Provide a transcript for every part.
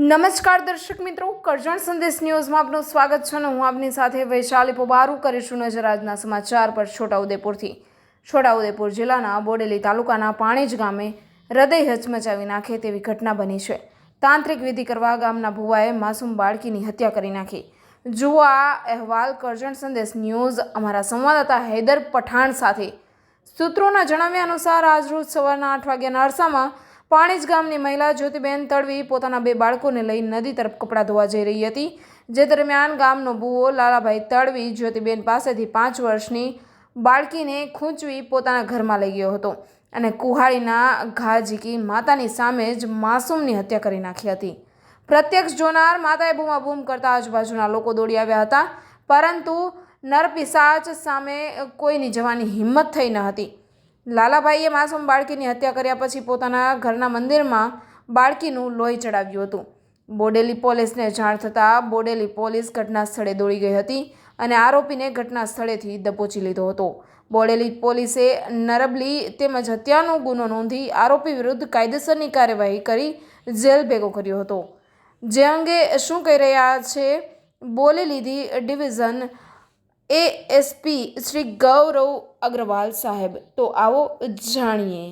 નમસ્કાર દર્શક મિત્રો, કરજણ સંદેશ ન્યૂઝમાં આપનું સ્વાગત છે અને હું આપની સાથે વૈશાલી પોબારું કરીશું નજર આજના સમાચાર પર છોટાઉદેપુરથી. છોટાઉદેપુર જિલ્લાના બોડેલી તાલુકાના પાણીજ ગામે હૃદય હચમચાવી નાખે તેવી ઘટના બની છે. તાંત્રિક વિધિ કરવા ગામના ભુવાએ માસૂમ બાળકીની હત્યા કરી નાખી. જુઓ આ અહેવાલ કરજણ સંદેશ ન્યૂઝ અમારા સંવાદદાતા હૈદર પઠાણ સાથે. સૂત્રોના જણાવ્યા અનુસાર આજરોજ સવારના આઠ વાગ્યાના અરસામાં પાણીજ ગામની મહિલા જ્યોતિબેન તડવી પોતાના બે બાળકોને લઈ નદી તરફ કપડાં ધોવા જઈ રહી હતી. જે દરમિયાન ગામનો બુઓ લાલાભાઈ તડવી જ્યોતિબેન પાસેથી પાંચ વર્ષની બાળકીને ખૂંચવી પોતાના ઘરમાં લઈ ગયો હતો અને કુહાડીના ઘા ઝીકી માતાની સામે જ માસૂમની હત્યા કરી નાખી હતી. પ્રત્યક્ષ જોનાર માતાએ બૂમાબૂમ કરતા આજુબાજુના લોકો દોડી આવ્યા હતા, પરંતુ નરપિશાચ સામે કોઈની જવાની હિંમત થઈ ન હતી. લાલાભાઈએ માસૂમ બાળકીની હત્યા કર્યા પછી પોતાના ઘરના મંદિરમાં બાળકીનું લોહી ચડાવ્યું હતું. બોડેલી પોલીસને જાણ થતાં બોડેલી પોલીસ ઘટના સ્થળે દોડી ગઈ હતી અને આરોપીને ઘટના સ્થળેથી દબોચી લીધો હતો. બોડેલી પોલીસે નરબલી તેમજ હત્યાનો ગુનો નોંધી આરોપી વિરુદ્ધ કાયદેસરની કાર્યવાહી કરી જેલ ભેગો કર્યો હતો. જે અંગે શું કહી રહ્યા છે? બોલી લીધી ડિવિઝન એએસપી શ્રી ગૌરવ અગ્રવાલ સાહેબ તો આવો જાણીએ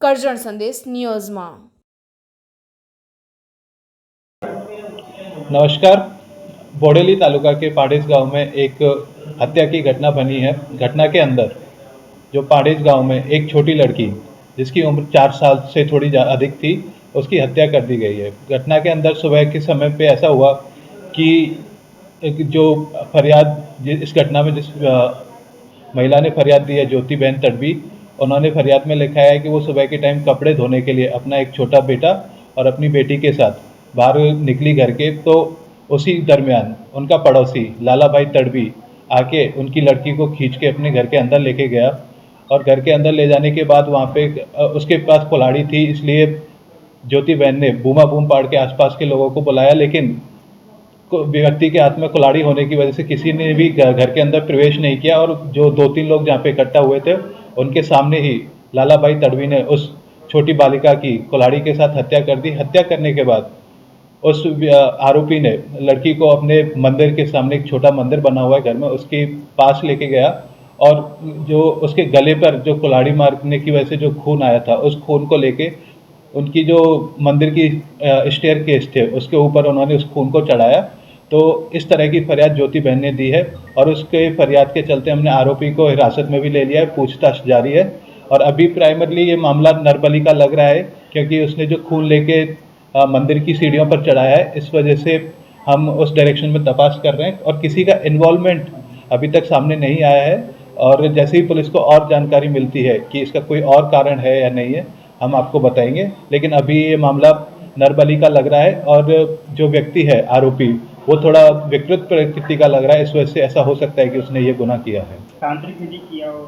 કરજણ સંદેશ ન્યૂઝમાં नमस्कार बोडेली तालुका के पाड़ेज गांव में एक हत्या की घटना बनी है घटना के अंदर जो पाड़ेज गांव में एक छोटी लड़की जिसकी उम्र चार साल से थोड़ी जा- अधिक थी उसकी हत्या कर दी गई है घटना के अंदर सुबह के समय पे ऐसा हुआ कि एक जो फरियाद इस घटना में जिस महिला ने फरियाद दी है, ज्योति बहन तड़वी, उन्होंने फरियाद में लिखा है कि वो सुबह के टाइम कपड़े धोने के लिए अपना एक छोटा बेटा और अपनी बेटी के साथ बाहर निकली घर के तो उसी दरमियान उनका पड़ोसी लाला भाई तड़वी आके उनकी लड़की को खींच के अपने घर के अंदर लेके गया और घर के अंदर ले जाने के बाद वहाँ पे उसके पास कुल्हाड़ी थी, इसलिए ज्योति बहन ने बूमा बूम पाड़ के आसपास के लोगों को बुलाया, लेकिन व्यक्ति के हाथ में कुलाड़ी होने की वजह से किसी ने भी घर के अंदर प्रवेश नहीं किया और जो दो तीन लोग जहाँ पे इकट्ठा हुए थे, उनके सामने ही लाला भाई तड़वी ने उस छोटी बालिका की कुल्हाड़ी के साथ हत्या कर दी। हत्या करने के बाद उस आरोपी ने लड़की को अपने मंदिर के सामने एक छोटा मंदिर बना हुआ है घर में, उसके पास लेके गया और जो उसके गले पर जो कुलाड़ी मारने की वजह से जो खून आया था, उस खून को लेके उनकी जो मंदिर की स्टेयर केस थे, उसके ऊपर उन्होंने उस खून को चढ़ाया तो इस तरह की फरियाद ज्योति बहन ने दी है और उसके फरियाद के चलते हमने आरोपी को हिरासत में भी ले लिया है, पूछताछ जारी है। और अभी प्राइमरली ये मामला नरबली का लग रहा है क्योंकि उसने जो खून लेके मंदिर की सीढ़ियों पर चढ़ाया है, इस वजह से हम उस डायरेक्शन में तपास कर रहे हैं और किसी का इन्वॉल्वमेंट अभी तक सामने नहीं आया है। और जैसे ही पुलिस को और जानकारी मिलती है कि इसका कोई और कारण है या नहीं है, हम आपको बताएँगे। लेकिन अभी ये मामला नरबली का लग रहा है और जो व्यक्ति है, आरोपी वो थोड़ा विकृत प्रकृति का लग रहा है इस वजह से ऐसा हो सकता है कि उसने ये गुना किया है। तांत्रिक विधि किया हो।